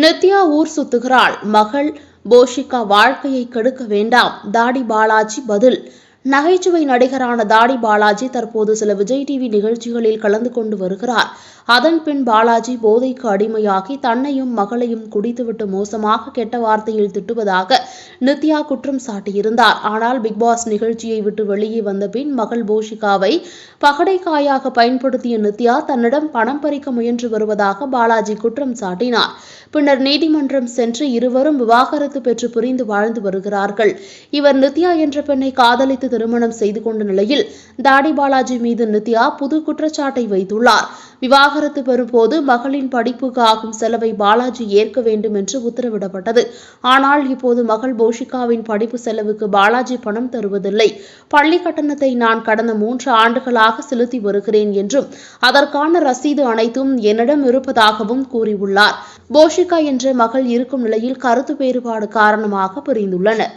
நித்யா ஊர் சுத்துகிறாள். மகள் போஷிகா வாழ்க்கையை கெடுக்க வேண்டாம். தாடி பாலாஜி பதில். நகைச்சுவை நடிகரான தாடி பாலாஜி தற்போது சில விஜய் டிவி நிகழ்ச்சிகளில் கலந்து கொண்டு வருகிறார். அதன் பின் பாலாஜி போதைக்கு அடிமையாகி தன்னையும் மகளையும் குடித்துவிட்டு மோசமாக கெட்ட வார்த்தையில் திட்டுவதாக நித்யா குற்றம் சாட்டியிருந்தார். ஆனால் பிக்பாஸ் நிகழ்ச்சியை விட்டு வெளியே வந்த பின் மகள் போஷிகாவை பகடைக்காயாக பயன்படுத்திய நித்யா தன்னிடம் பணம் பறிக்க முயன்று வருவதாக பாலாஜி குற்றம் சாட்டினார். பின்னர் நீதிமன்றம் சென்று இருவரும் விவாகரத்து பெற்று புரிந்து வாழ்ந்து வருகிறார்கள். இவர் நித்யா என்ற பெண்ணை காதலித்து திருமணம் செய்து கொண்ட நிலையில் தாடி பாலாஜி மீது நித்யா புது குற்றச்சாட்டை வைத்துள்ளார். விவாகரத்து பெறும்போது மகளின் படிப்புக்கு ஆகும் செலவை பாலாஜி ஏற்க வேண்டும் என்று உத்தரவிடப்பட்டது. ஆனால் இப்போது மகள் போஷிகாவின் படிப்பு செலவுக்கு பாலாஜி பணம் தருவதில்லை. பள்ளி கட்டணத்தை நான் கடந்த மூன்று ஆண்டுகளாக செலுத்தி வருகிறேன் என்றும் அதற்கான ரசீது அனைத்தும் என்னிடம் இருப்பதாகவும் கூறியுள்ளார். போஷிகா என்ற மகள் இருக்கும் நிலையில் கருத்து வேறுபாடு காரணமாக பிரிந்துள்ளனர்.